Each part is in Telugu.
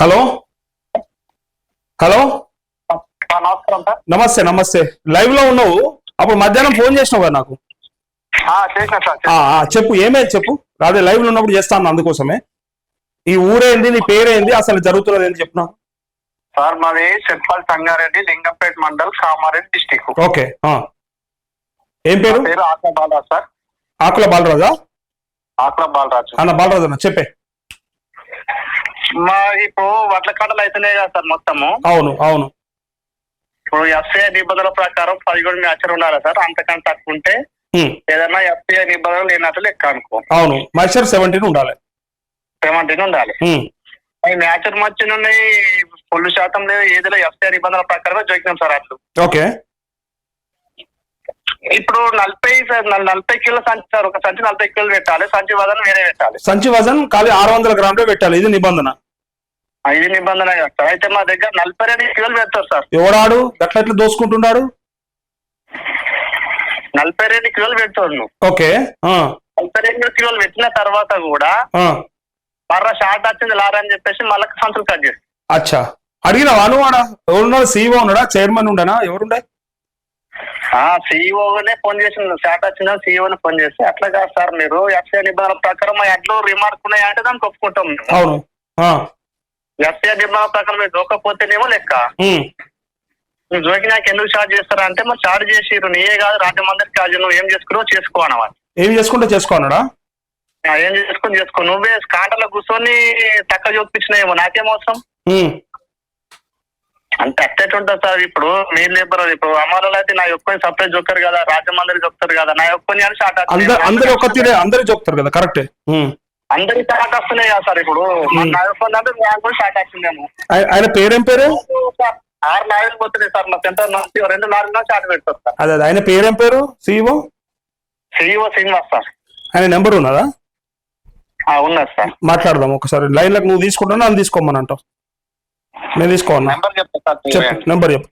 హలో? హలో? నమస్తే నమస్తే. లైవ్లో ఉన్నావు? అప్పుడు మధ్యాహ్నం ఫోన్ చేసినావు కదా నాకు. చెప్పు ఏమైంది చెప్పు? అదే లైవ్లో ఉన్నప్పుడు చేస్తాను అందుకోసమే. ఈ ఊరేంది నీ పేరేంది అసలు జరుగుతున్నది ఏంది చెప్పు నాకు సార్ మాది చెట్పల్ సంగారెడ్డి లింగంపేట మండల్ కామారెడ్డి డిస్టిక్. ఓకే. ఏం పేరు? పేరు ఆకుల బాలరాజు సార్. ఆకుల బాలరాజా? ఆకుల బాలరాజు. అన్న బాలరాజు అన్న చెప్పే. మా ఇప్పుడు వడ్ల కాడలు అయితేనే కదా సార్ మొత్తము. అవును అవును. ఇప్పుడు ఎఫ్ఐ నిబంధనల ప్రకారం పదిహేడు మ్యాచ్లు ఉండాలి సార్? అంతకంటే తక్కువ ఉంటే ఏదైనా ఎఫ్ఐ నిబంధనలు లేనట్లు లెక్క అనుకో. అవును మైసర్ సెవెంటీన్ ఉండాలి. సెవెంటీన్ ఉండాలి. ఈ మ్యాచ్లు మధ్య ఉన్నాయి ఫుల్ శాతం లేదు ఏదిలో ఎఫ్ఐ నిబంధనల ప్రకారమే జోకినాం సార్ అట్లు. ఓకే. ఇప్పుడు నలభై నలభై కిలో సంచి సార్ ఒక సంచి నలభై కిలోలు పెట్టాలి సంచి వదన వేరే పెట్టాలి. సంచి వజన్ ఖాళీ ఆరు వందల గ్రాములే పెట్టాలి ఇది నిబంధన. ఇది నిబంధన సార్. అయితే మా దగ్గర నలభై రెండు కిలోలు పెడతారు సార్. ఎవడాడు? గట్ల ఎట్లా దోసుకుంటున్నాడు? నలభై రెండు కిలోలు నువ్వు. ఓకే నలభై రెండు కిలోలు పెట్టిన తర్వాత కూడా మర్ర షార్ట్ వచ్చింది లారీ అని చెప్పేసి మళ్ళీ సంచులు కట్ చేస్తారు అచ్చా. అడిగినావా నువ్వు ఆడ? ఎవరున్నాడు? సీఈఓ ఉన్నాడా? చైర్మన్ ఉండనా? ఎవరుండే? సీఈఓనే ఫోన్ చేసిన షార్ట్ వచ్చిందని సీఈఓని ఫోన్ చేసి అట్లా కాదు సార్ మీరు ఎఫ్ఐ నిబంధనల ప్రకారం మా ఎడ్లు రిమార్క్ ఉన్నాయి అంటే దానికి ఒప్పుకుంటాం అవును. ఆ, ఎఫ్ఐ నిబంధనల ప్రకారం మీరు దొరకపోతేనేమో లెక్క. నువ్వు జోకినాక ఎందుకు చార్జ్ చేస్తారా అంటే మరి చార్జ్ చేసిరు నీయే కాదు రాజమందరి కాదు నువ్వు ఏం చేసుకున్నావు చేసుకో అన్నమాట ఏం చేసుకుంటే చేసుకో అన్నాడా? ఆ, ఏం చేసుకుని చేసుకో. నువ్వే కాంటలో కూర్చొని తక్కువ చూపించినాయేమో నాకేం అవసరం? అంటే అట్టేట్ ఉంటుంది సార్ ఇప్పుడు మీ లేబర్ ఇప్పుడు అమరాలు అయితే నా ఒక్కని సపరేట్ చొక్కరు కదా రాజమందరి చొక్కరు కదా నా ఒక్కని అని షార్ట్ అందరు ఒక తీరే అందరు చెప్తారు కదా కరెక్టే. అందరికి షార్ట్ వస్తున్నాయి కదా సార్ ఇప్పుడు. మరి నా ఒక్కని అంటే నాకు కూడా షార్ట్ వస్తుందేమో ఆయ- ఆయన పేరేం పేరు? ఆరు నాలుగు పోతున్నాయి సార్ మా సెంటర్ నుంచి రెండు నాలుగు షార్ట్ పెడతారు సార్. అదే అదే. ఆయన పేరేం పేరు? CEO CEO Srinivas sir. ఆయన నెంబర్ ఉన్నదా? ఆ, ఉన్నది సార్. మాట్లాడదాం ఒకసారి. లైన్లకు నువ్వు తీసుకుంటున్నా నన్ను తీసుకోమని అంటావు. నేను తీసుకోమన్నా నెంబర్ చెప్పు నెంబర్ చెప్పు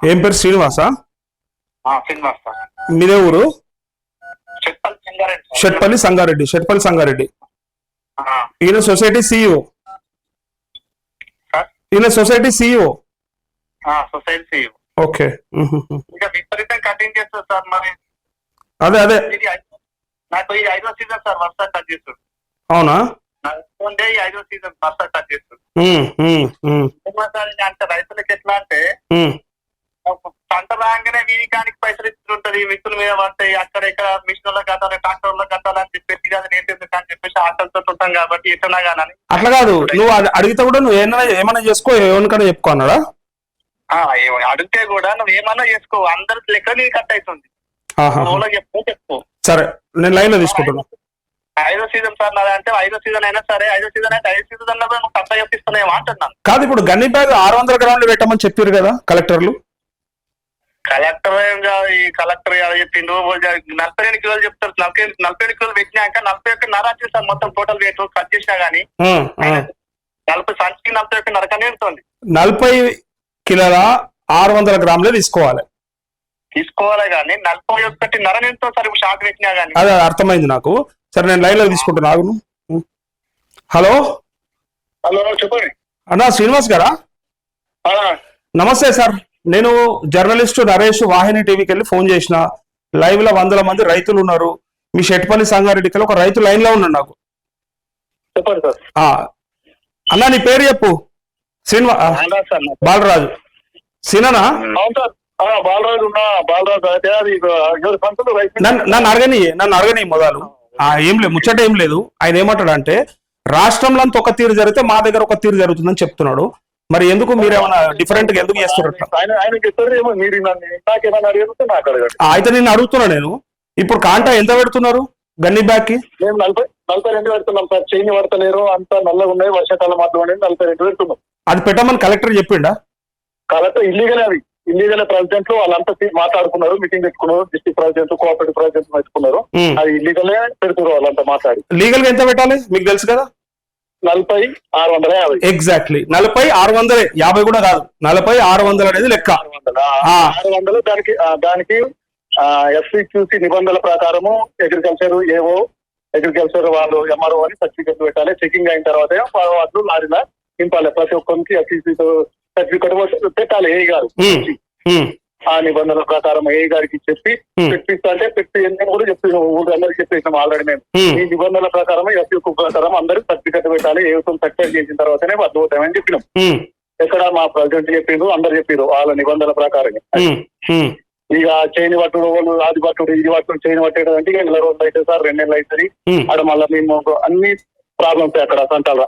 ఏం పేరు? శ్రీనివాసా? మీదే ఊరు. షెట్పల్లి సంగారెడ్డి షెట్పల్లి సంగారెడ్డి ఈయన సొసైటీ సార్? ఈయన సొసైటీ సిఇఓ ఓకే. మరి. అదే అదే. అవునా? ఈ ఐదో సీజన్ వర్ష కట్ చేస్తుంది. అంటే రైతులకు ఎట్లా అంటే. పంట రాగానే వీనికానికి పైసలు ఇస్తుంటది విత్తుల మీద పడతాయి అక్కడ ఇక్కడ మిషన్ల కట్టాలి ట్రాక్టర్లో కట్టాలని చెప్పేసి అది ఎందుకు అని చెప్పేసి ఆకలితో ఉంటాం కాబట్టి ఎట్లా కానీ అట్లా కాదు నువ్వు అది అడిగితే కూడా నువ్వు ఏమైనా ఏమైనా చేసుకో ఎవరికైనా చెప్పుకో అన్నాడా? అడిగితే కూడా నువ్వు ఏమన్నా చేసుకో అందరి లెక్క నీకు కట్ అవుతుంది. చెప్పుకో చెప్పుకో సరే నేను లైన్లో తీసుకుంటున్నా. ఐదో సీజన్ సార్ నాది అంటే ఐదో సీజన్ అయినా సరే ఐదో సీజన్ అయితే ఐదో సీజన్ అన్నప్పుడు నువ్వు కట్ట చెప్పిస్తున్నాయేమో అంటున్నాను. కాదు ఇప్పుడు గన్ని బ్యాగ్ ఆరు వందల గ్రాములు పెట్టమని చెప్పారు కదా కలెక్టర్లు? కలెక్టర్ ఏం కాదు ఈ కలెక్టర్ కాదు చెప్పిండు నలభై రెండు కిలోలు చెప్తారు. నలభై నలభై రెండు కిలోలు పెట్టినాక నలభై ఒక్క నర వచ్చింది సార్ మొత్తం టోటల్ వెయిట్ కట్ చేసినా గానీ. నలభై సంచికి నలభై ఒక్క నరకనే ఉంటుంది నలభై కిలోల ఆరు వందల గ్రాములే తీసుకోవాలి. తీసుకోవాలి కానీ నలభై ఒక్కటి నర నింటుంది సార్ షాక్ పెట్టినా గానీ అదే అర్థమైంది నాకు. సరే నేను లైన్లో తీసుకుంటున్నా ఆగును హలో? హలో చెప్పండి. అన్నా శ్రీనివాస్ గారా? నమస్తే సార్. నేను జర్నలిస్ట్ నరేష్ వాహిని టీవీకి వెళ్ళి ఫోన్ చేసిన. లైవ్లో వందల మంది రైతులు ఉన్నారు. మీ షెట్పల్లి సంగారెడ్డికి వెళ్ళి ఒక రైతు లైన్లో ఉన్నాడు నాకు. చెప్పండి సార్. అన్నా నీ పేరు చెప్పు. శ్రీనివా ఆ, బాలరాజు సార్ నా- బాలరాజు. సిననా అవును సార్. ఆ, బాలరాజు నన్ను అడగని నన్ను అడగని మొదలు. ఏం లేదు ముచ్చట ఏం లేదు. ఆయన ఏమంటాడు అంటే రాష్ట్రంలో అంతా ఒక తీరు జరిగితే మా దగ్గర ఒక తీరు జరుగుతుందని చెప్తున్నాడు. మరి ఎందుకు మీరు ఏమైనా డిఫరెంట్గా ఎందుకు చేస్తున్నారు? అయితే నేను అడుగుతున్నా నేను. ఇప్పుడు కాంటా ఎంత పెడుతున్నారు? గన్ని బ్యాగ్కి మేము నలభై నలభై రెండు పెడుతున్నాం సార్. చైన్ పడతలేరు అంతా నల్లగా ఉన్నాయి వర్షాకాలం మాత్రమే నలభై రెండు పెడుతున్నాం. అది పెట్టమని కలెక్టర్ చెప్పిండా? కాబట్టి ఇల్లీగల్ అవి ఇల్లీగల్ ప్రెసిడెంట్ వాళ్ళంతా సీ- మాట్లాడుకున్నారు మీటింగ్ పెట్టుకున్నారు డిస్ట్రిక్ట్ ప్రెసిడెంట్ కోఆపరేటివ్ ప్రెసిడెంట్ పెట్టుకున్నారు. ఉమ్. అది ఇల్లీగలే పెడుతున్నారు వాళ్ళంతా మాట్లాడి. లీగల్గా ఎంత పెట్టాలి? మీకు తెలుసు కదా? నలభై ఆరు వందల యాభై. ఎగ్జాక్ట్లీ నలభై ఆరు వందలే. యాభై కూడా కాదు. నలభై ఆరు వందలు అనేది లెక్క. ఆరు వందల. దానికి దానికి ఎస్సీక్యూసీ నిబంధనల ప్రకారము అగ్రికల్చర్ ఏవో అగ్రికల్చర్ వాళ్ళు ఎంఆర్ఓ అని సర్టిఫికెట్ పెట్టాలి. చెకింగ్ అయిన తర్వాత వాళ్ళు లారీలా నింపాలి. ప్రతి ఒక్కరికి సర్టిఫికెట్ పెట్టాలి ఏ గారు. ఆ నిబంధనల ప్రకారం ఏ గారికి చెప్పి. పెట్టిస్తా అంటే పెట్టి నేను కూడా చెప్పిన ఊరందరికి చెప్పేసినాం ఆల్రెడీ మేము. ఈ నిబంధనల ప్రకారం ఎస్సీ ప్రకారం అందరికి సర్టిఫికెట్ పెట్టాలి ఏ సర్టిఫికేట్ చేసిన తర్వాతనే అర్థమవుతామని చెప్పినాం. ఎక్కడ మా ప్రెసిడెంట్ చెప్పిండ్రు అందరు చెప్పిండ్రు వాళ్ళ నిబంధనల ప్రకారం ఇక చైన్ పట్టుడు వాళ్ళు అది పట్టుడు ఇది పట్టుడు చైన్ పట్టేది అంటే నెల రోజులు అయితే సార్ రెండు నెలలు అవుతుంది అక్కడ మళ్ళీ మేము అన్ని ప్రాబ్లమ్స్ అక్కడ సంటాల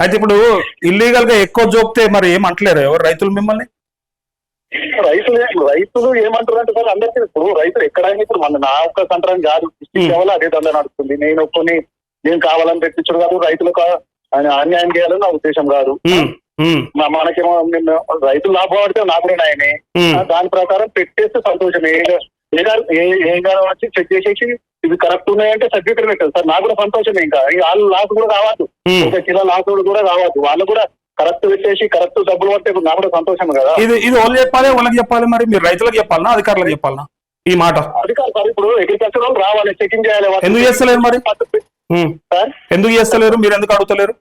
అయితే ఇప్పుడు ఇల్లీగల్గా ఎక్కువ జోపితే మరి ఏం అంటలేరు ఎవరు రైతులు మిమ్మల్ని రైతులు రైతులు ఏమంటారు అంటే సార్ అందరికీ ఇప్పుడు రైతులు ఎక్కడైనా ఇప్పుడు మన నా ఒక్క సంటరం కాదు డిస్ట్రిక్ట్ లెవెల్ అదే దండ నడుస్తుంది నేను ఒప్పుకొని నేను కావాలని తెప్పించడం కాదు రైతులకు ఆయన అన్యాయం చేయాలని నా ఉద్దేశం కాదు మనకేమో నిన్న రైతులు లాభం పడితే నాకు కూడా ఆయనే దాని ప్రకారం పెట్టేస్తే సంతోషం ఏ ఏ గారు ఏ ఏ గారు వచ్చి చెక్ చేసేసి ఇవి కరెక్ట్ ఉన్నాయంటే సర్టిఫికెట్ పెట్టారు సార్ నాకు కూడా సంతోషమే ఇంకా. వాళ్ళు లాస్ కూడా కావద్దు. ఒక కిలో లాస్ కూడా కావద్దు వాళ్ళు కూడా కరెక్ట్ పెట్టేసి కరెక్ట్ డబ్బులు పడితే నాకు కూడా సంతోషం కదా. ఇది ఇది వాళ్ళు చెప్పాలి వాళ్ళకి చెప్పాలి మరి మీరు రైతులకు చెప్పాలనా అధికారులకు చెప్పాలనా? ఈ మాట. కాదు సార్ ఇప్పుడు అగ్రికల్చర్ వాళ్ళు రావాలి చెకింగ్ చేయాలి. ఎందుకు చేస్తలేరు మరి? Um, sir? ఎందుకు చేస్తలేరు? మీరు ఎందుకు అడుగుతలేరు?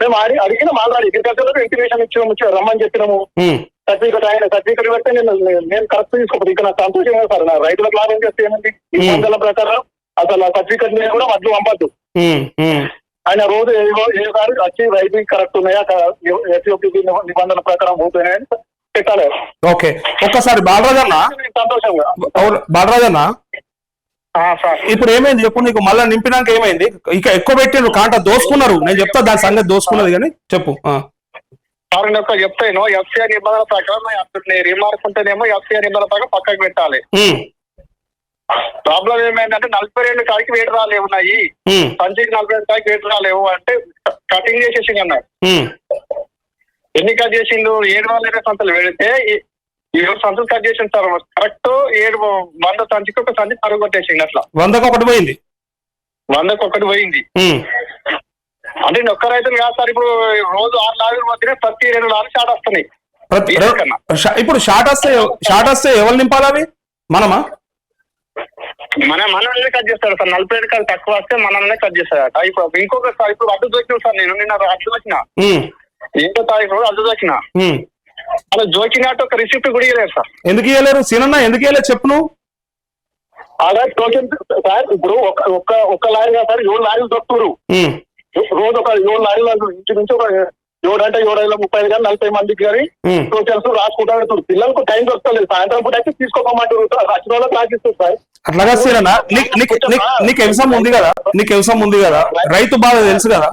మేము అడిగి అడిగిన మాట్లాడి అగ్రికల్చర్లో ఇంటిమేషన్ ఇచ్చాము రమ్మని చెప్పినాము. ఉమ్, సర్టిఫికెట్ ఆయన సర్టిఫికెట్ పెడితే నేను నేను కరెక్ట్ తీసుకోకపోతే ఇక నాకు సంతోషం సార్ నా రైతులకు లాభం చేస్తే ఏమండి ఈ ప్రకారం అసలు ఆ సర్టిఫికెట్ మీద కూడా వడ్లు పంపద్దు. ఆయన రోజు ఏదో ఏ సారి వచ్చి రైతు కరెక్ట్ ఉన్నాయా? ఎస్ఓపి నిబంధనల ప్రకారం పోతున్నాయని పెట్టాలి. ఓకే. ఒక్కసారి బాలరాజన్న. సంతోషంగా బాలరాజన్న. ఇప్పుడు ఏమైంది చెప్పు నీకు? మళ్ళీ నింపినాక ఏమైంది? ఇక ఎక్కువ పెట్టిండ్రు కాంట దోసుకున్నారు. నేను చెప్తా దాని సంగతి దోసుకున్నది కానీ చెప్పు నేను ఒక చెప్తాను ఎఫ్సిఆర్ నిబంధనల ప్రకారం అప్పుడు రిమార్క్ ఉంటేనేమో ఎఫ్సిఆర్ నిబంధనల ప్రకారం పక్కకు పెట్టాలి. ప్రాబ్లం ఏమైందంటే నలభై రెండు కాడికి వేడి రాలేవు ఉన్నాయి. సంచికి నలభై రెండు కాడికి వేడి రాలేవు అంటే కటింగ్ చేసేసి అన్నారు ఎన్ని కట్ చేసిండు? ఏడు వందల ఇరవై సంతలు పెడితే ఈ- ఏడు సంతలు కట్ చేసిన సార్. కరెక్ట్ ఏడు వంద సంచికి ఒక సంచి పరుగు కొట్టేసిండు అట్లా. వందకు ఒకటి పోయింది. వందకు ఒకటి పోయింది అంటే నేను ఒక్క రైతులు కాదు సార్ ఇప్పుడు రోజు ఆరు లారీలు పోతేనే ప్రతి రెండు లారీలు షాట్ వస్తున్నాయి. ఇప్పుడు షార్ట్ వస్తే షార్ట్ వస్తే ఎవరు నింపాలి అవి? మనమా? మన మనల్ని కట్ చేస్తాడు సార్ నలభై ఐదు కాదు తక్కువ వస్తే మనల్ని కట్ చేస్తాడట ఇప్పుడు ఇంకొక సార్ ఇప్పుడు అడ్డు దొరికిన సార్ నేను నిన్న అడ్డు దొరికిన. ఇంకో తారీఖు రోజు అడ్డు దొరికిన. అలా జోకినట్టు ఒక రిసిప్ట్ కూడా ఇవ్వలేదు సార్. ఎందుకు ఇవ్వలేరు సీనన్న ఎందుకు ఇవ్వలేదు చెప్పు నువ్వు. అలా టోకెన్ సార్ ఇప్పుడు ఒక ఒక్క ఒక్క లారీ కాదు సార్ ఏడు లారీలు దొరుకుతారు ఉమ్, రోజు ఒక ఏడు లారీలు ఇంచు నుంచి ఒక ఏడు అంటే ఏడు ఐదు ముప్పై ఐదు కానీ నలభై మందికి కానీ. టోకెన్స్ రాసుకుంటా పిల్లలకు టైం దొరకలేదు సాయంత్రం పూట అయితే తీసుకోమంటారు వచ్చిన వాళ్ళకి సార్. అట్లాగా సీనన్న నీకు ఎవసం ఉంది కదా? నీకు ఎవసం ఉంది కదా? రైతు బాధ తెలుసు కదా?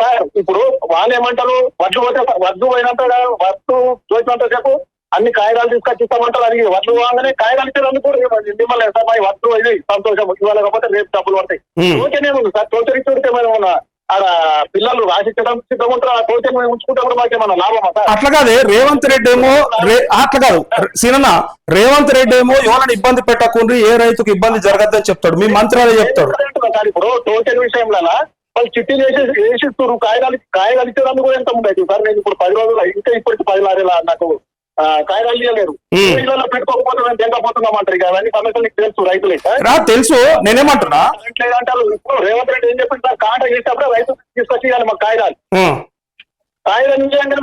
సార్ ఇప్పుడు వాళ్ళు ఏమంటారు? వడ్లు పోతే వడ్లు పోయినంత వడ్లు చూసినంత సేపు అన్ని కాగితాలు తీసుకొచ్చి ఇస్తామంటారు అది వడ్లు పోగానే కాగితాలు ఇచ్చేందుకు కూడా మిమ్మల్ని మా వడ్లు ఇది సంతోషం. ఇవాళ కాకపోతే రేపు డబ్బులు పడతాయి. టోకెన్ ఏముంది సార్ ఇచ్చుకుంటే మనం ఏమన్నా ఆడ పిల్లలు రాసిచ్చడం సిద్ధం ఉంటారు ఆ టోకెన్ మేము ఉంచుకుంటే కూడా మాకేమన్నా లాభమా సార్? అట్లా కాదే. రేవంత్ రెడ్డి ఏమో అట్లా కాదు. సీనన్న రేవంత్ రెడ్డి ఏమో ఎవరైనా ఇబ్బంది పెట్టకుండా ఏ రైతుకు ఇబ్బంది జరగద్దని చెప్తాడు. మీ మంత్రి అదే చెప్తాడు ఇప్పుడు టోకెన్ విషయంలో వాళ్ళు చిట్టీలు వేసి వేసిస్తారు కాగితాలు కాగితాలు ఇచ్చేదాన్ని కూడా ఎంత ముందు సార్? నేను ఇప్పుడు పది రోజులు ఇంకా ఇప్పటికి పది లారీలా నాకు అంటారు ఇక అవన్నీ సమస్యలు నీకు తెలుసు రా తెలుసు నేనేమంటున్నా? కరెంట్ లేదంటారు. ఇప్పుడు రేవంత్ రెడ్డి ఏం చెప్పింది సార్ కాట చేసేటప్పుడు రైతు తీసుకొచ్చి ఇవ్వాలి మాకు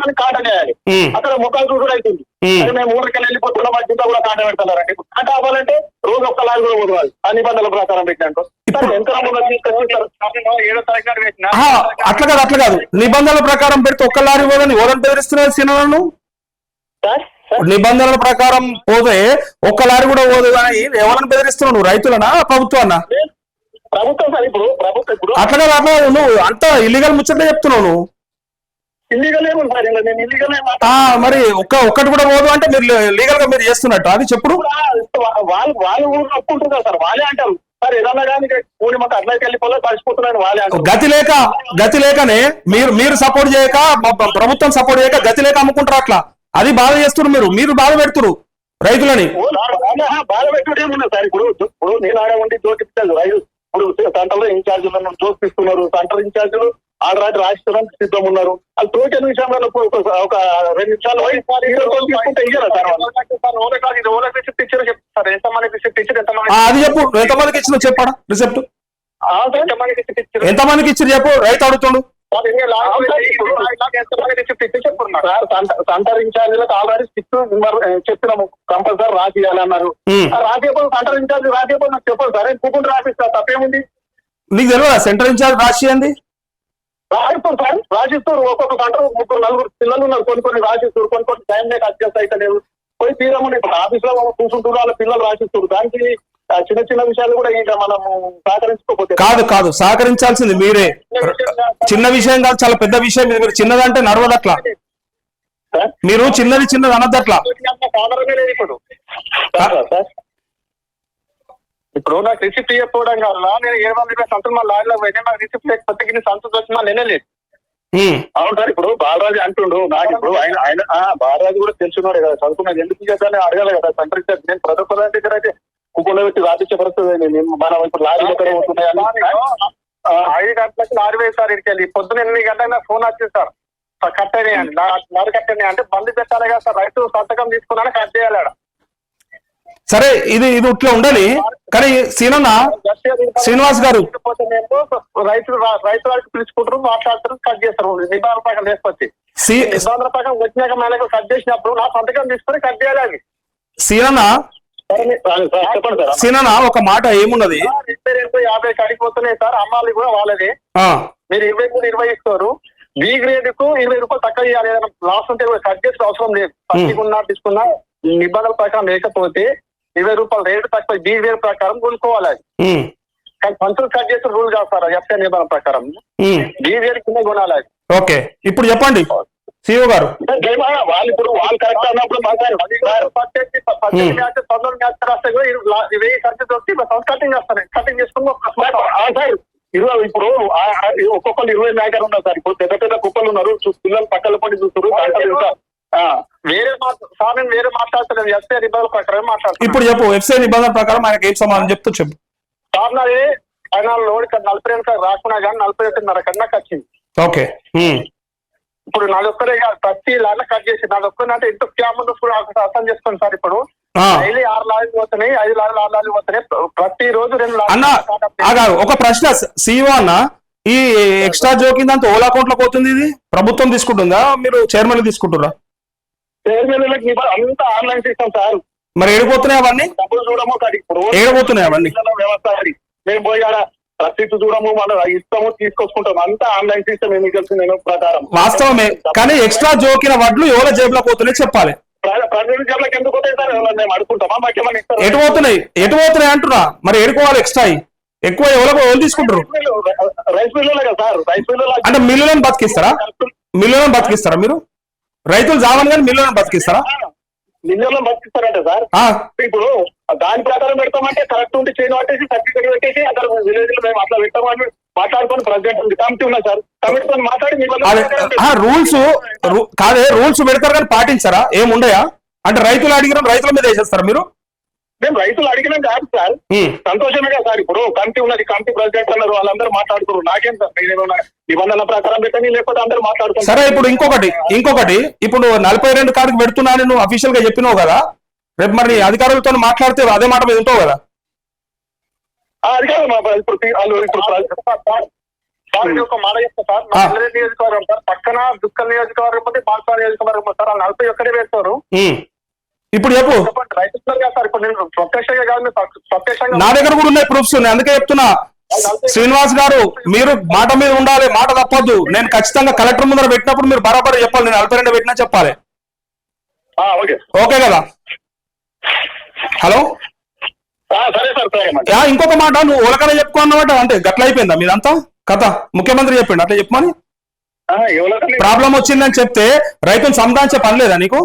మనకి కాట చేయాలి. అక్కడ ముఖాలు చూడు అవుతుంది. అదే మేము వెళ్ళిపోతున్నాం మా చింత కూడా కాట పెడతారండి ఇప్పుడు కాట అవ్వాలంటే రోజు ఒక్క లారీ కూడా ఆ నిబంధనల ప్రకారం అట్లా కాదు అట్లా కాదు. నిబంధనల ప్రకారం పెడితే ఒక్క లారీ పోదని ఎవరైనా బెదిరిస్తున్నారు సార్ నిబంధనల ప్రకారం పోతే ఒక్క లారీ కూడా పోదు కానీ ఎవరైనా బెదిరిస్తున్నావు నువ్వు? రైతులనా? ప్రభుత్వాన్నా ప్రభుత్వం సార్ ఇప్పుడు అట్లా. నువ్వు అంత ఇల్లీగల్ ముచ్చట్లే చెప్తున్నావు నువ్వు. మరి ఒక్క ఒక్కటి కూడా పోదు అంటే మీరు లీగల్గా మీరు చేస్తున్నట్టు. అది చెప్పుడు వాళ్ళు వాళ్ళు ఊరు ఒప్పుకుంటున్నారు సార్. వాళ్ళే అంటారు. గతి లేక గతి లేకనే మీరు మీరు సపోర్ట్ చేయక ప్రభుత్వం సపోర్ట్ చేయక గతి లేక అమ్ముకుంటారు అట్లా. అది బాధ చేస్తున్నారు మీరు. మీరు బాధ పెడుతున్నారు రైతులని. బాధ పెట్టుడు సార్? ఇప్పుడు ఇప్పుడు నేను ఆడ ఉండి జోకిస్తాను రైతు ఇప్పుడు సెంటర్లో ఇన్ఛార్జీలను జోకిస్తున్నారు సెంటర్ ఇన్ఛార్జీలు ఆల్రెడీ రాష్ట్రానికి సిద్ధం ఉన్నారు అది టోకెన్ విషయంలో ఒక- రెండు నిమిషాలు ఇచ్చారు అది చెప్పు. ఎంతమందికి ఇచ్చిన చెప్పాడా రిసెప్ట్. ఇచ్చారు ఎంతమందికి ఇచ్చి చెప్పు. రైతు అడుగుతుండు. సెంటర్- సెంటర్ ఇన్ఛార్జీలకు ఆల్రెడీ స్టిక్ నెంబర్ చెప్పినాము. కంపల్సరీ రాసియాలన్నారు ఉమ్. ఆ రాసేపోయి సెంటర్ ఇన్ఛార్జ్ రాసేపోయి నాకు చెప్పండి సార్. కూకుండా రాసిస్తా తప్పేముంది? నీకు తెలియదా సెంటర్ ఇన్ఛార్జ్ రాసియండి రాసిస్తారు సార్ రాసిస్తారు. ఒక్కొక్క సెంటర్ ముగ్గురు నలుగురు పిల్లలు ఉన్నారు. కొన్ని కొన్ని రాసిస్తారు కొన్ని కొన్ని టైం లేక అడ్జస్ట్ అయితే లేవు పోయి తీరముండి ఇప్పుడు ఆఫీస్లో కూర్చుంటారు వాళ్ళ పిల్లలు రాసిస్తారు. దానికి చిన్న చిన్న విషయాలు కూడా ఇంకా మనము సహకరించుకోకపోతే కాదు కాదు. సహకరించాల్సింది మీరే. చిన్న విషయం కాదు. చాలా పెద్ద విషయం. ఇది మీరు చిన్నదంటే నడవదు అట్లా సార్? మీరు చిన్నది చిన్నది అనద్దు అట్లా ఆధారమే లేదు ఇప్పుడు సార్, సార్. ఇప్పుడు నాకు రిసిప్ట్ ఇవ్వకపోవడం వల్ల నేను ఏడు వందల ఇరవై సంవత్సరం మా లాడ్లో పోయినా నాకు రిసిప్ట్ లేకపోతే గిన్ని సంతోషం వచ్చినా నేనే లేదు. అవును సార్ ఇప్పుడు బాలరాజు అంటుండు. నాకు ఇప్పుడు ఆయన ఆయన బాలరాజు కూడా తెలుసున్నాడు కదా. చదువుకున్నది ఎందుకు చేద్దామని అడగాలి కదా. సెంటర్ నేను ప్రతి ఒక్క దగ్గర అయితే పెట్టి రాసిచ్చే పరిస్థితి మనం ఇప్పుడు లారీలు ఎక్కడ పోతున్నాయని ఐదు గంటలకు లారీ వేసారు ఇక్కడికి వెళ్ళి. పొద్దున ఎనిమిది గంటలకు నాకు ఫోన్ వచ్చింది సార్. సార్ కట్ అయినాయండి. లారీ కట్ అయినాయి అంటే బండి పెట్టాలి కదా సార్. రైతు సంతకం తీసుకున్నాను కట్ చేయాలి. సరే ఇది ఇది ఇట్లా ఉండాలి. కానీ సీనన్న శ్రీనివాస్ గారు. రైతులు రైతు వారికి పిలుచుకుంటారు మాట్లాడతారు కట్ చేస్తారు. నిబంధనల ప్రకారం సి నిబంధనల ప్రకారం వచ్చినాక మేరకు కట్ చేసినప్పుడు నా సంతకం తీసుకొని కట్ చేయాలి అది సీనన్న సీనన్న ఒక మాట ఏమున్నది? యాభై అడిగిపోతున్నాయి సార్ అమ్మాలి కూడా వాళ్ళది. మీరు ఇరవై మూడు ఇరవై ఇస్తారు. బి గ్రేడ్కు ఇరవై రూపాయలు తక్కువ ఇవ్వాలి ఏదైనా లాస్ ఉంటే కూడా కట్ చేసిన అవసరం లేదు. పట్టుకున్నా తీసుకున్నా నిబంధనల ప్రకారం లేకపోతే ఇరవై రూపాయలు రేటు తక్కువ బి గ్రేడ్ ప్రకారం కొనుక్కోవాలి అది. కానీ పంచులు కట్ చేసిన రూల్ కాదు సార్ ఎఫ్ఐ నిబంధన ప్రకారం. బి గ్రేడ్ కింద కొనాలి అది. ఓకే ఇప్పుడు చెప్పండి. సిఓ గారు. వాళ్ళు ఇప్పుడు వాళ్ళు కరెక్ట్ అన్నప్పుడు సార్, ఇరవై ఇప్పుడు ఒక్కొక్కరు ఇరవై మేకర్ ఉన్నారు సార్. ఇప్పుడు పెద్ద పెద్ద కుప్పలు ఉన్నారు. పిల్లలు పక్కల పడి చూస్తారు వేరే మాట- సార్ నేను వేరే మాట్లాడతలేదు. ఎఫ్ఐ నిబంధనల ప్రకారం మాట్లాడుతున్నాను ఇప్పుడు చెప్పు వెబ్సైట్ నిబంధన ప్రకారం ఆయనకి ఏం సమాధానం చెప్తూ చెప్పు. సార్ నాది ఆయన లోడ్ ఇక్కడ నలభై రెండు సార్ రాకున్నా కానీ నలభై ఒకటిన్నర కన్నా వచ్చింది ఓకే. ఇప్పుడు నాది ఒక్కరే కాదు ప్రతి లాగా కట్ చేసి నాది ఒక్కరి అంటే ఎంత క్యామ్ కూడా అర్థం చేసుకోండి సార్ ఇప్పుడు. డైలీ ఆరు లారీలు పోతున్నాయి ఐదు లారీలు ఆరు లారీలు పోతున్నాయి. ప్రతి రోజు రెండు అన్న ఒక ప్రశ్న సిఇఓ అన్న ఈ ఎక్స్ట్రా జోకింగ్ అంతా ఓలా అకౌంట్లోకి పోతుంది ఇది? ప్రభుత్వం తీసుకుంటుందా? మీరు చైర్మన్ తీసుకుంటురా చైర్మన్లకు నిబ- అంతా ఆన్లైన్ సిస్టమ్ సార్. మరి ఏడిపోతున్నాయి అవన్నీ? డబ్బులు చూడము ఇప్పుడు. ఏడిపోతున్నాయి అవన్నీ? వ్యవస్థ మేము పోయి రసీదు చూడము మన ఇస్తాము తీసుకొచ్చుకుంటాము అంతా ఆన్లైన్ సిస్టమ్ ఏమి తెలిసింది నేను ప్రకారం. వాస్తవమే. కానీ ఎక్స్ట్రా జోకిన వడ్లు ఎవరో జేబులో పోతున్నాయి చెప్పాలి. ప్ర- ప్రజల జబ్బులకు ఎందుకు పోతాయి సార్ మేము అడుగుకుంటామా మాకేమన్నా ఇస్తారా? ఎటు పోతున్నాయి? ఎటు పోతున్నాయి అంటున్నా. మరి ఏడుకోవాలి ఎక్స్ట్రా ఎక్కువ ఎవరో ఎవరు తీసుకుంటారు? రైస్ మిల్లులే కదా సార్. రైస్ మిల్లుల అంటే మిల్లులను బతికిస్తారా? మిల్లులను బతికిస్తారా మీరు? రైతులు జావని కానీ మిల్లులను బతికిస్తారా? మిల్లులను బతికిస్తారంటే సార్. ఇప్పుడు దాని ప్రకారం పెడతామంటే కరెక్ట్ ఉంటే చేయను పట్టేసి సర్టిఫికేట్ పెట్టేసి అక్కడ విలేజ్లో మేము అట్లా పెట్టామని మాట్లాడుకొని ప్రెసిడెంట్ ఉంది. కమిటీ ఉన్నా సార్. కమిటీతో మాట్లాడి రూల్స్ కాదే రూల్స్ పెడతారు కానీ పాటించారా? ఏముండయా? అంటే రైతులు అడిగిన రైతుల మీద వేసేస్తారా మీరు? మేము రైతులు అడిగినాం కాదు సార్. ఉమ్. సంతోషమే కదా సార్. ఇప్పుడు కమిటీ ఉన్నది కమిటీ ప్రెసిడెంట్ అన్నారు వాళ్ళందరూ మాట్లాడుతున్నారు. నాకేం సార్? నేనేమన్నా నిబంధనల ప్రకారం పెట్టని లేకపోతే అందరూ మాట్లాడుతున్నారు సరే ఇప్పుడు ఇంకొకటి ఇంకొకటి ఇప్పుడు నలభై రెండు కాడికి పెడుతున్నాను నువ్వు అఫీషియల్గా చెప్పినావు కదా? రేపు మరి అధికారులతో మాట్లాడితే అదే మాట మీద ఉంటావు కదా? మా ఇప్పుడు వాళ్ళు సార్ నియోజకవర్గం సార్. పక్కన దుక్కల నియోజకవర్గం బాల్సా నియోజకవర్గం సార్. ఆ నలభై ఒక్కడే వేస్తారు. ఇప్పుడు చెప్పు. రైతులు నా దగ్గర కూడా ఉన్నాయి ప్రూఫ్స్ ఉన్నాయి అందుకే చెప్తున్నా. శ్రీనివాస్ గారు మీరు మాట మీద ఉండాలి మాట తప్పొద్దు. నేను ఖచ్చితంగా కలెక్టర్ ముందర పెట్టినప్పుడు మీరు బరాబర్ చెప్పాలి నేను నలభై రెండు పెట్టినా చెప్పాలి. ఓకే. కదా? హలో? ఇంకొక మాట నువ్వు ఉలకనే చెప్పుకో అన్నమాట అంటే గట్ల అయిపోయిందా మీదంతా? కథ. ముఖ్యమంత్రి చెప్పిండు అట్లా చెప్పమని? ప్రాబ్లం వచ్చిందని చెప్తే రైతుని సంధానించే పని లేదా నీకు?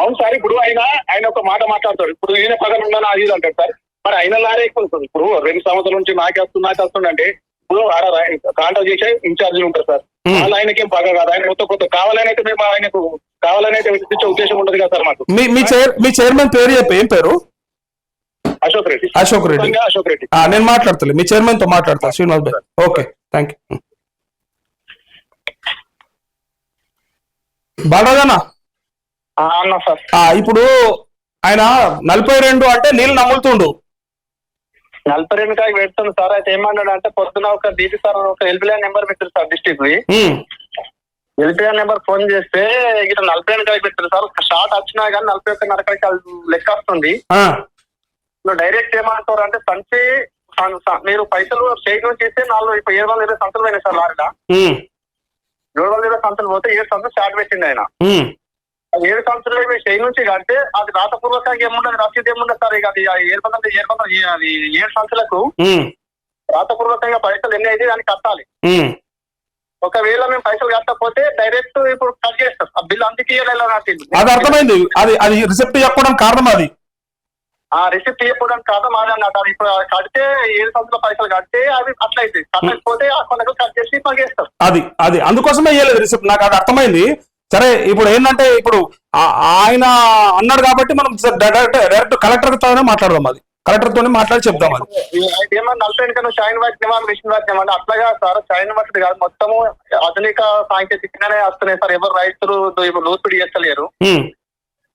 అవును సార్ ఇప్పుడు ఆయన ఆయన ఒక మాట మాట్లాడతాడు. ఇప్పుడు ఈయన పదం ఉన్నాను అది అంటారు సార్. మరి ఆయన లారే ఎక్కువ ఇప్పుడు రెండు సంవత్సరాల నుంచి నాకే వస్తుంది నాకే అంటే ఇప్పుడు ఆడ కాంటాక్ట్ చేసే ఇన్ఛార్జీలు ఉంటారు సార్. వాళ్ళు ఆయనకేం పగ కాదు. ఆయన కొత్త కొత్త అయితే మేము ఆయనకు కావాలనైతే వినిపించే ఉద్దేశం ఉండదు కదా సార్ మాకు. మీ చైర్మన్ పేరు చెప్పి ఏం పేరు? అశోక్ రెడ్డి. అశోక్ రెడ్డి. అశోక్ రెడ్డి. నేను మాట్లాడతాను మీ చైర్మన్తో మాట్లాడతాను శ్రీనివాస్ భాయ్ ఓకే థ్యాంక్ యూ బాగా అన్నా సార్. ఇప్పుడు ఆయన నలభై రెండు అంటే నీళ్ళు నమ్ములుతుండు నలభై రెండు కాయ పెడుతుంది సార్. అయితే ఏమన్నాడు అంటే పొద్దున ఒక డీపీ సార్ ఒక ఎల్బిఐ నెంబర్ పెట్టారు sir um, LBI number phone చేస్తే ఇట్లా నలభై రెండు కాయ పెట్టారు సార్. షార్ట్ వచ్చినా కానీ నలభై ఒక్క నరకాయకి లెక్క వస్తుంది. డైరెక్ట్ ఏమంటారు అంటే సంచి మీరు పైసలు స్టేట్ నుంచి ఇస్తే నాలుగు ఇప్పుడు ఏడు వందల ఇరవై సంచులు పోయినాయి సార్ లారీలో. ఏడు వందల ఇరవై సంచులు పోతే ఏడు సంచులు స్టార్ట్ పెట్టింది ఆయన. ఏడు సంవత్సరాలు స్టేట్ నుంచి కడితే అది రాతపూర్వకంగా ఏముండదు రసీదు ఏముండదు సార్. ఇక అది ఆ ఏడు వందల ఏడు వందల ఏ- అది ఏడు ఉమ్, రాతపూర్వకంగా పైసలు ఎన్ని అయితే దానికి కట్టాలి. ఒకవేళ మేము పైసలు కట్టకపోతే డైరెక్ట్ ఇప్పుడు కట్ చేస్తాం. ఆ బిల్ అందుకే అది అర్థమైంది. అది అది రిసెప్ట్ చెప్పడం కారణం అది. ఆ రిసిప్ట్ ఇవ్వడానికి కాదు మాది అన్నట్టు. అది ఇప్పుడు కడితే ఏడు సంవత్సరాల పైసలు కడితే అవి అట్లయితే. కట్టకపోతే ఆ కొనకు కట్ చేసి పగేస్తారు అది అది అందుకోసమే ఇవ్వలేదు రిసెప్ట్. నాకు అది అర్థమైంది. సరే ఇప్పుడు ఏంటంటే ఇప్పుడు ఆయన అన్నాడు కాబట్టి మనం డైరెక్ట్ డైరెక్ట్ కలెక్టర్ తోనే మాట్లాడదాం అది. కలెక్టర్ తోనే మాట్లాడి చెప్దాం అది. వాటిని మిషన్ వాటిని అంటే అట్లాగా సార్. వాటి కాదు. మొత్తము ఆధునిక సాంకేతికగానే వస్తున్నాయి సార్. ఎవరు రైతులు ఇప్పుడు లోతుడి చేస్తలేరు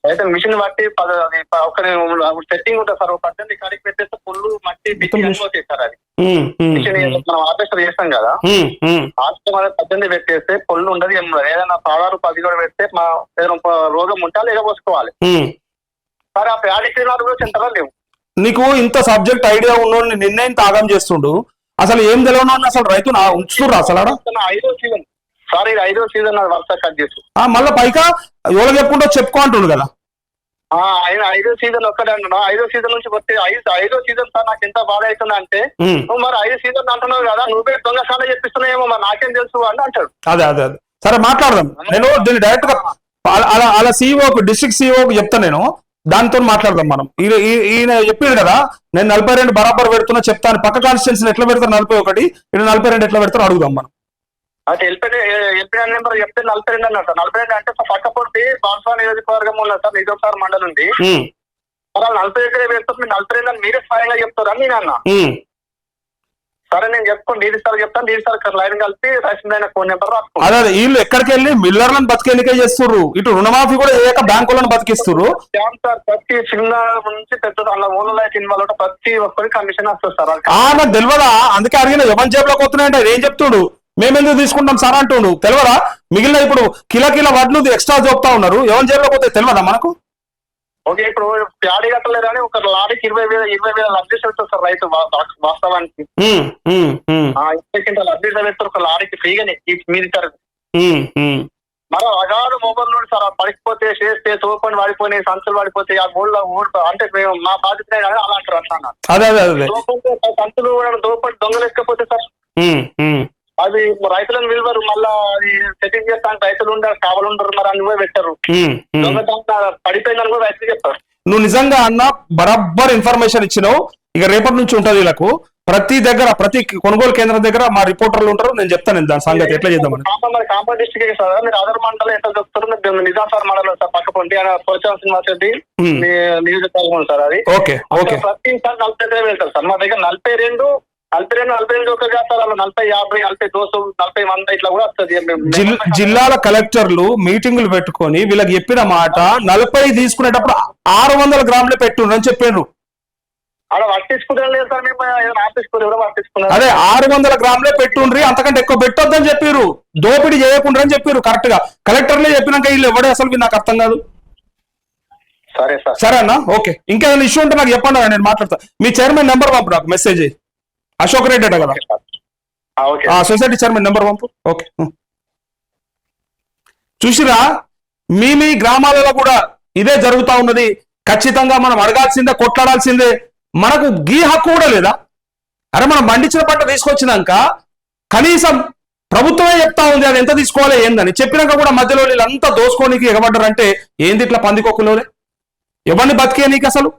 అయితే మిషన్ బట్టి అది ఒక సెట్టింగ్ ఉంటుంది సార్ ఒక పద్దెనిమిది కాడికి పెట్టేస్తే పుల్లు మట్టి బిచ్చి అనిపోతాయి సార్ అది. మిషన్ మనం ఆపరేషన్ చేస్తాం కదా. హాస్పిటల్ అనేది పద్దెనిమిది పెట్టేస్తే పొల్లు ఉండదు ఏం ఉండదు. ఏదైనా పదహారు పది కూడా పెడితే మా ఏదైనా రోగం ఉంటే లేకపోసుకోవాలి ఉమ్. సరే ఆ ప్యాడీ క్లీనర్ కూడా సెంటర్లో లేవు. నీకు ఇంత సబ్జెక్ట్ ఐడియా ఉన్నోడిని నిన్నే ఇంత ఆగం చేస్తుండు. అసలు ఏం తెలియనోడిని అసలు రైతు నా ఉంచుతుర్రు అసలు? ఐదో సీజన్ సార్ ఇది ఐదో సీజన్ అది వరుస కట్ చేసి. మళ్ళీ పైగా ఎవరు చెప్పుకుంటో చెప్పుకో అంటుండు కదా. ఆ, ఐ- ఐదో సీజన్ ఒక్కటే అంటున్నా. ఐదో సీజన్ నుంచి వస్తే ఐదు ఐదో సీజన్ సార్ నాకు ఎంత బాధ అవుతుంది అంటే నువ్వు మరి ఐదు సీజన్ అంటున్నావు కదా నువ్వే దొంగసాన చెప్పిస్తున్నాయేమో మరి నాకేం తెలుసు అని అంటాడు. అదే అదే అదే. సరే మాట్లాడదాం. నేను దీన్ని డైరెక్ట్గా అలా- అలా సీఓకు డిస్ట్రిక్ట్ సీఓకు చెప్తా నేను. దాంతో మాట్లాడదాం మనం. ఈయన చెప్పిండు కదా నేను నలభై రెండు బరాబర్ పెడుతున్నా చెప్తాను. పక్క కాన్స్టిట్యూన్సీ ఎట్లా పెడతారు? నలభై ఒకటి. ఇక్కడ నలభై రెండు ఎట్లా పెడతారో అడుగుదాం మనం. అంటే ఎల్పీ ఎల్పీ నెంబర్ చెప్తే నలభై రెండు అన్నారు సార్. నలభై రెండు అంటే పక్క పొట్టి బాన్సా నియోజకవర్గం ఉన్నది సార్ నిజాం మండలం ఉంది. వాళ్ళు నలభై ఎకరే పెడుతుంది మీరు నలభై రెండు అని మీరే స్వయంగా చెప్తారని నేను అన్నా. సరే నేను చెప్పుకోండి డీడీ సార్ చెప్తాను. డీడీ సార్ లైన్ కలిపి రేషన్ అయిన ఫోన్ నెంబర్ రాసుకోండి. అదే వీళ్ళు ఎక్కడికి వెళ్ళి మిల్లర్లను బతికేనికే చేస్తుర్రు? ఇటు రుణమాఫీ కూడా ఏక బ్యాంకులను బతికిస్తుర్రు? శ్యామ్ సార్ ప్రతి చిన్న నుంచి పెద్ద అలా ఓన్ల లైఫ్ ఇన్వాల్వ్ ప్రతి ఒక్కరికి కమిషన్ వస్తుంది సార్. నాకు తెలియదా అందుకే అడిగిన ఎవరి జేబులోకి వస్తున్నాయంటే ఏం చెప్తుడు? మేమెందుకు తీసుకుంటాం సార్ అంటుండు తెలియదా మిగిలిన ఇప్పుడు కిలో కిలో వడ్లు ఎక్స్ట్రా చూపుతా ఉన్నారు. ఎవరి జేబులోకి పోతే తెలియదా మనకు? ఓకే ఇప్పుడు ప్యాడీ అని ఒక లారీకి ఇరవై వేల ఇరవై వేల లబ్ధి పెడతారు సార్ రైతు వాస్తవానికి. ఇరవై క్వింటాల లబ్ధి పెడతారు ఒక లారీకి ఫ్రీగానే ఈ మీది సార్ ఉమ్, ఉమ్. మరో అగాధ మొబైల్ నుండి సార్ పడిపోతే చేస్తే తోపని వాడిపోయి సంచులు వాడిపోతే ఆ ఓడిపో అంటే మేము మా బాధ్యత అలా అంటారు అట్లా సంచులు కూడా దోపడి దొంగలు ఎక్కపోతే సార్. అది రైతులను విలువరు మళ్ళా అది సెటింగ్ చేస్తానికి రైతులు ఉండరు కావాలి ఉండరు మరి అని కూడా పెట్టారు. దొంగతనం పడిపోయిందని కూడా రైతులు చెప్తారు. నువ్వు నిజంగా అన్న బరబ్బర్ ఇన్ఫర్మేషన్ ఇచ్చినావు. ఇక రేపటి నుంచి ఉంటది వీళ్ళకు. ప్రతి దగ్గర ప్రతి కొనుగోలు కేంద్రం దగ్గర మా రిపోర్టర్లు ఉంటారు. నేను చెప్తాను దాని సంగతి ఎట్లా చేద్దామని కాంప డిస్ట్రిక్ట్ సార్ మీరు అదర్ మండలం ఎంత చెప్తారు నిజాం సార్ మండలం సార్ పక్క పొంటి పోచాల్సిన శ్రీనివాస్ రెడ్డి నియోజకవర్గం సార్ అది. Okay okay. ప్రతి సార్ నలభై వెళ్తారు సార్. మా దగ్గర నలభై రెండు నలభై రెండు నలభై రెండు ఒక అలా. నలభై యాభై నలభై దోసు నలభై వంద ఇట్లా కూడా వస్తుంది జిల్- జిల్లాల కలెక్టర్లు మీటింగులు పెట్టుకొని వీళ్ళకి చెప్పిన మాట నలభై తీసుకునేటప్పుడు ఆరు వందల గ్రాములే పెట్టుండ్రు అని చెప్పారు అలా పట్టించుకుంటాం లేదు సార్ మేము ఏదైనా ఆఫీస్కి కూడా పట్టించుకున్నాం అదే ఆరు వందల గ్రాములే పెట్టుండ్రి అంతకంటే ఎక్కువ పెట్టొద్దని చెప్పారు దోపిడీ చేయకుండా అని చెప్పారు కరెక్ట్గా. కలెక్టర్లే చెప్పినాక వీళ్ళు ఎవడే అసలు నాకు అర్థం కాదు. సరే సార్. సరే అన్న ఓకే. ఇంకేమైనా ఇష్యూ ఉంటే నాకు చెప్పండి నేను మాట్లాడతా. మీ చైర్మన్ నెంబర్ పంపు నాకు మెసేజ్ అశోక్ రెడ్డి అట కదా? సొసైటీ చైర్మన్ నెంబర్ పంపు. ఓకే. చూసిరా? మీ మీ గ్రామాలలో కూడా ఇదే జరుగుతా ఉన్నది. ఖచ్చితంగా మనం అడగాల్సిందే కొట్లాడాల్సిందే. మనకు గీ హక్కు కూడా లేదా? అరే మనం పండించిన పంట తీసుకొచ్చినాక కనీసం ప్రభుత్వమే చెప్తా ఉంది అది ఎంత తీసుకోవాలి ఏందని. చెప్పినాక కూడా మధ్యలో వీళ్ళంతా దోసుకోనికి ఎగబడ్డారంటే ఏంది ఇట్లా పందికొక్కులోనే ఎవరిని బతికే నీకు అసలు?